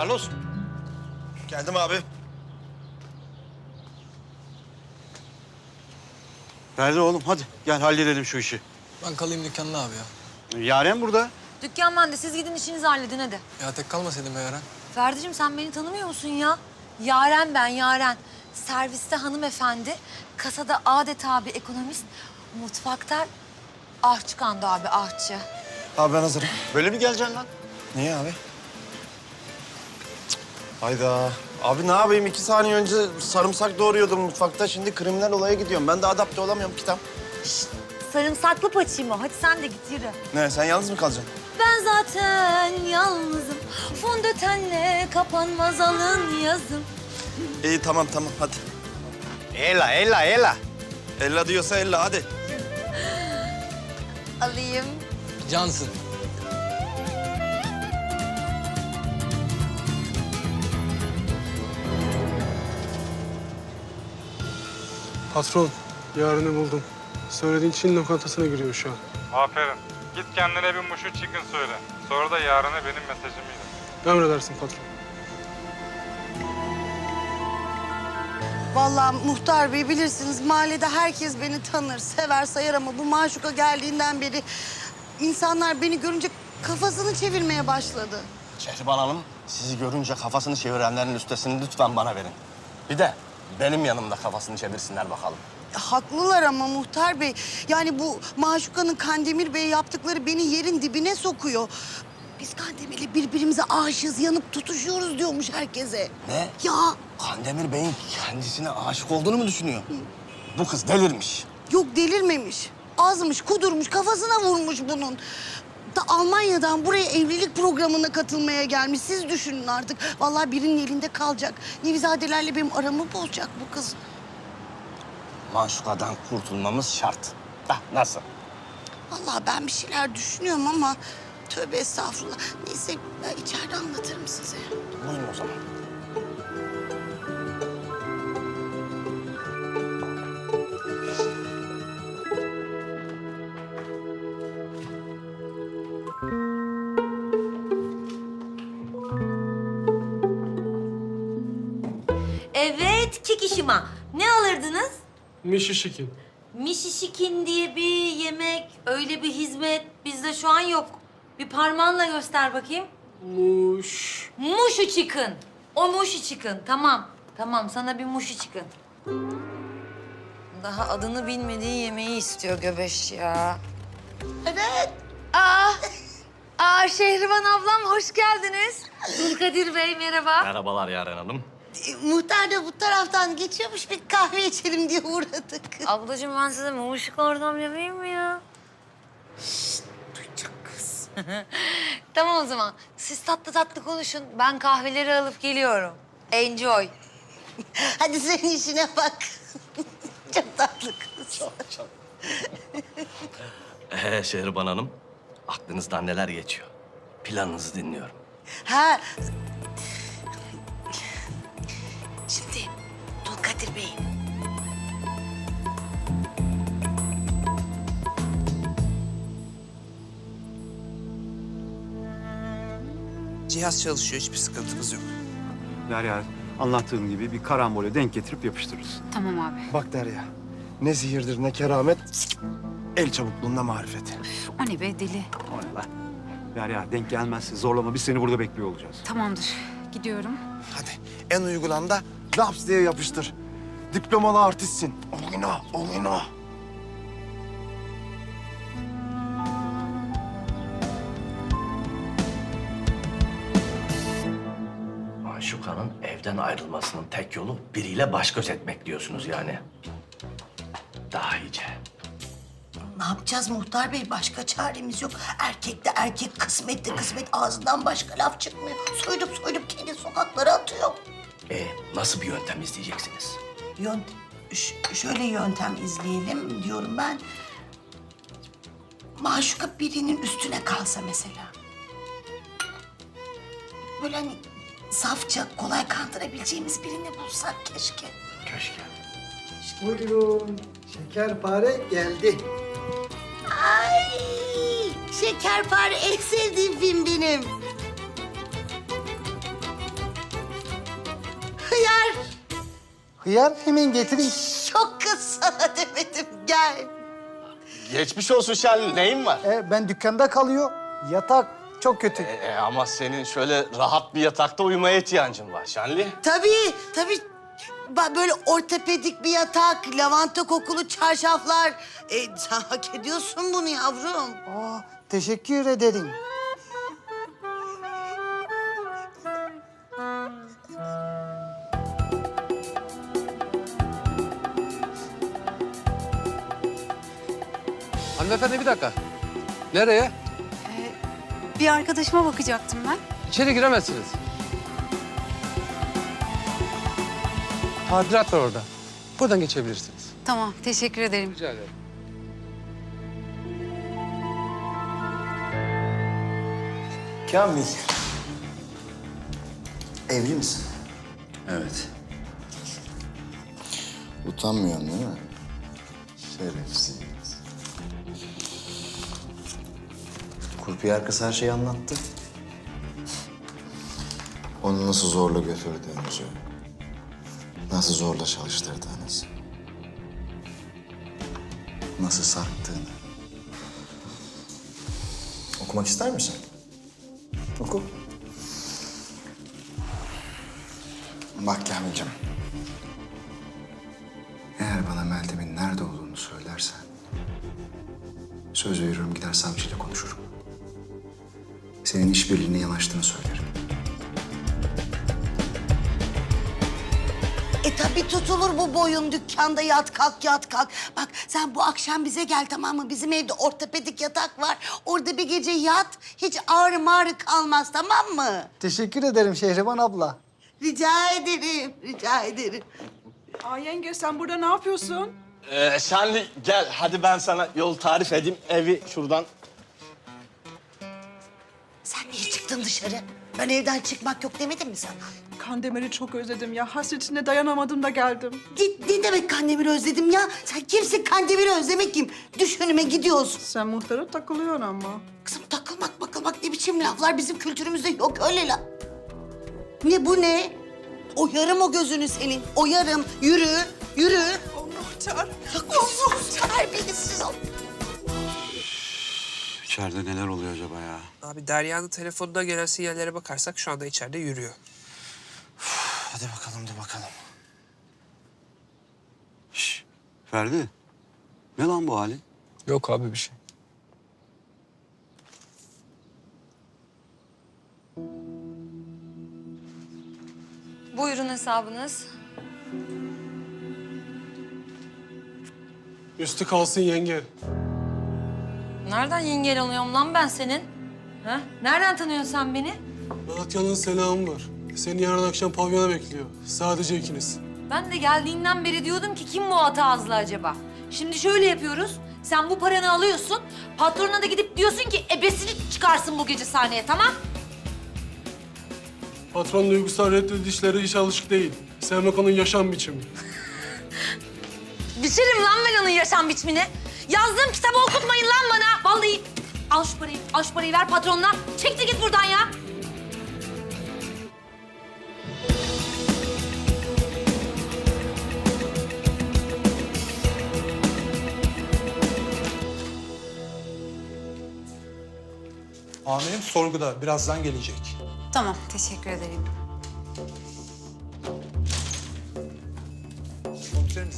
Carlos. Geldim abi. Ferdi oğlum hadi gel halledelim şu işi. Ben kalayım dükkanda abi ya. Yaren burada. Dükkan bende. Siz gidin işinizi halledin hadi. Ya tek kalmasaydım be Yaren. Ferdi'cim sen beni tanımıyor musun ya? Yaren ben Yaren. Serviste hanımefendi, kasada adeta bir ekonomist, mutfakta ahçı kandı abi ahçı. Abi ben hazırım. Böyle mi geleceksin lan? Niye abi? Hayda. Abi ne yapayım? İki saniye önce sarımsak doğruyordum mutfakta. Şimdi kriminal olaya gidiyorum. Ben de adapte olamıyorum kitap. Sarımsaklı paçayım o. Hadi sen de git yürü. Ne sen yalnız mı kalacaksın? Ben zaten yalnızım. Fondötenle kapanmaz alın yazım. İyi tamam tamam hadi. Ela, ela, ela. Ella diyorsa ella hadi. Alayım. Cansın. Patron, yarını buldum. Söylediğin Çin lokantasına giriyor şu an. Aferin. Git kendine bir muşu chicken söyle. Sonra da yarına benim mesajımı ilet. Emredersin patron. Vallahi muhtar bey bilirsiniz mahallede herkes beni tanır, sever, sayar ama bu maşuka geldiğinden beri insanlar beni görünce kafasını çevirmeye başladı. Şehriban Hanım, sizi görünce kafasını çevirenlerin listesini lütfen bana verin. Bir de benim yanımda kafasını çevirsinler bakalım. Haklılar ama muhtar bey. Yani bu maşukanın Kandemir Bey yaptıkları beni yerin dibine sokuyor. Biz Kandemir'le birbirimize aşığız, yanıp tutuşuyoruz diyormuş herkese. Ne? Ya Kandemir Bey'in kendisine aşık olduğunu mu düşünüyor? Bu kız delirmiş. yok delirmemiş. Azmış, kudurmuş, kafasına vurmuş bunun. Da Almanya'dan buraya evlilik programına katılmaya gelmiş. Siz düşünün artık. Vallahi birinin elinde kalacak. Nevizadelerle benim aramı bozacak bu kız. Maşuka'dan kurtulmamız şart. Hah, nasıl? Vallahi ben bir şeyler düşünüyorum ama tövbe estağfurullah. Neyse ben içeride anlatırım size. Evet Kikişima. Ne alırdınız? Mişişikin. Mişişikin diye bir yemek, öyle bir hizmet bizde şu an yok. Bir parmağınla göster bakayım. Muş. Muşu chicken. O muşu chicken. Tamam. Tamam sana bir muşu chicken. Daha adını bilmediği yemeği istiyor göbeş ya. Evet. Aa, aa Şehriban ablam hoş geldiniz. Dulkadir Bey merhaba. Merhabalar Yaren Hanım. E, Muhtar da bu taraftan geçiyormuş bir kahve içelim diye uğradık. Ablacığım ben size muşuk oradan yapayım mı ya? Duyacak kız. Tamam o zaman. Siz tatlı tatlı konuşun. Ben kahveleri alıp geliyorum. Enjoy. Hadi sen işine bak. Çok tatlı kız. Ee Şehriban Hanım, aklınızdan neler geçiyor? Planınızı dinliyorum. Ha. Şimdi Dulkadir Bey. Cihaz çalışıyor, hiçbir sıkıntımız yok. Derya anlattığım gibi bir karambole denk getirip yapıştırırız. Tamam abi. Bak Derya, ne sihirdir ne keramet, el çabukluğunda marifet. Üf, o ne be deli. O ne lan? Derya denk gelmezse zorlama biz seni burada bekliyor olacağız. Tamamdır. Gidiyorum. Hadi en uygulanda laps diye yapıştır. Diplomalı artistsin. Oyna, oyna. Maşuka'nın evden ayrılmasının tek yolu biriyle baş göz etmek diyorsunuz yani. Daha iyice. Ne yapacağız muhtar bey? Başka çaremiz yok. Erkek de erkek, kısmet de kısmet. Ağzından başka laf çıkmıyor. Soydup soydup kendi sokaklara atıyor. E nasıl bir yöntem izleyeceksiniz? Yönt şöyle yöntem izleyelim diyorum ben. Maşuka birinin üstüne kalsa mesela. Böyle hani safça, kolay kandırabileceğimiz birini bulsak keşke. Keşke. Buyurun, şekerpare geldi. Ay! Şekerpare en sevdiğim film benim. Hıyar hemen getireyim. Çok kız sana demedim gel. Geçmiş olsun Şenli. Neyin var? E, ben dükkanda kalıyor. Yatak çok kötü. E, ama senin şöyle rahat bir yatakta uyumaya ihtiyacın var Şenli. Tabii tabii. Böyle ortopedik bir yatak, lavanta kokulu çarşaflar. E, sen hak ediyorsun bunu yavrum. Aa, teşekkür ederim. Hanımefendi bir dakika. Nereye? Bir arkadaşıma bakacaktım ben. İçeri giremezsiniz. Tadilat var orada. Buradan geçebilirsiniz. Tamam, teşekkür ederim. Rica ederim. Kamil. Evli misin? Evet. Utanmıyorsun değil mi? Şerefsiz. Kurpiyer kız her şeyi anlattı. Onu nasıl zorla götürdüğünüzü, nasıl zorla çalıştırdığınızı, nasıl sarktığını. Okumak ister misin? Oku. Bak Kamil'cim. Eğer bana Meltem'in nerede olduğunu söylersen... ...söz veriyorum gider savcıyla konuşurum. Senin işbirliğine yanaştığını söylerim. E tabii tutulur bu boyun dükkanda yat kalk yat kalk. Bak sen bu akşam bize gel tamam mı? Bizim evde ortopedik yatak var. Orada bir gece yat. Hiç ağrı mağrı kalmaz tamam mı? Teşekkür ederim Şehriban abla. Rica ederim, rica ederim. Aa yenge sen burada ne yapıyorsun? Ee, Şenli gel hadi ben sana yol tarif edeyim. Evi şuradan. Çıktın dışarı? Ben evden çıkmak yok demedim mi sana? Kandemir'i çok özledim ya. Hasretine dayanamadım da geldim. Ne, ne demek Kandemir'i özledim ya? Sen kimsin Kandemir'i özlemek kim? Düş önüme gidiyorsun. Sen muhtara takılıyorsun ama. Kızım takılmak bakılmak ne biçim laflar bizim kültürümüzde yok öyle la. Ne bu ne? Oyarım o gözünü senin. Oyarım. Yürü, yürü. O muhtar. Sus terbiyesiz ol. İçeride neler oluyor acaba ya? Abi Derya'nın telefonuna gelen sinyallere bakarsak şu anda içeride yürüyor. Hadi bakalım da bakalım. Şş, Ferdi. Ne lan bu halin? Yok abi bir şey. Buyurun hesabınız. Üstü kalsın yenge. Nereden yengel oluyorum lan ben senin? Ha? Nereden tanıyorsun sen beni? Malatya'nın selamı var. Seni yarın akşam pavyona bekliyor. Sadece ikiniz. Ben de geldiğinden beri diyordum ki kim bu ata ağızlı acaba? Şimdi şöyle yapıyoruz. Sen bu paranı alıyorsun. Patrona da gidip diyorsun ki ebesini çıkarsın bu gece sahneye tamam? Patron duygusal reddedişlere hiç alışık değil. Sevmek onun yaşam biçimi. Biçerim lan ben onun yaşam biçimini. Yazdığım kitabı okutmayın lan bana. Vallahi al şu parayı, al şu parayı ver patronuna. Çekti git buradan ya. Amirim sorguda. Birazdan gelecek. Tamam, teşekkür ederim.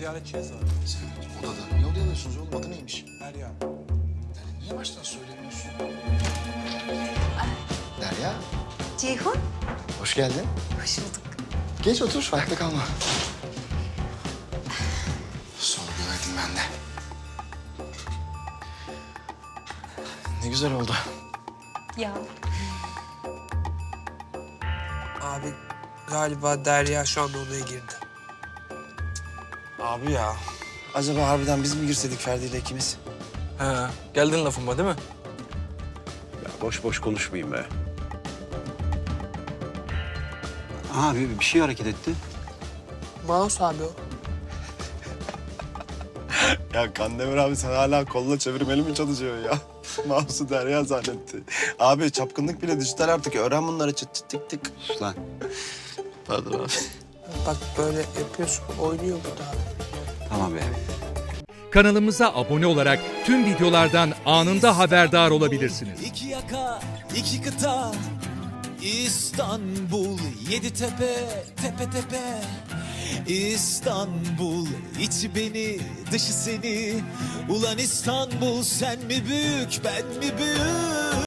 Komiserim ziyaretçiniz var. Odada. Ne oluyorsunuz oğlum? Adı neymiş? Derya. Yani niye baştan söylemiyorsun? Derya, Ceyhun, hoş geldin. hoş bulduk. Geç otur, ayakta kalma. Sorgulaydım ben de. Ne güzel oldu. Ya. Abi galiba Derya şu anda odaya girdi. Abi ya. Acaba harbiden biz mi girseydik Ferdi ile ikimiz? He, geldin lafıma değil mi? Ya boş boş konuşmayayım be. Aha bir, şey hareket etti. Mouse abi o. Ya Kandemir abi sen hala kolla çevirmeli mi çalışıyorsun ya? Mouse'u Derya zannetti. Abi çapkınlık bile dijital artık. Öğren bunları çıt çıt tık tık. Lan. Pardon abi. Bak böyle yapıyorsun, oynuyor bu da. Tamam be. Kanalımıza abone olarak tüm videolardan anında haberdar olabilirsiniz. İki yaka, iki kıta, İstanbul, yedi tepe, tepe tepe. İstanbul, içi beni, dışı seni. Ulan İstanbul, sen mi büyük, ben mi büyük?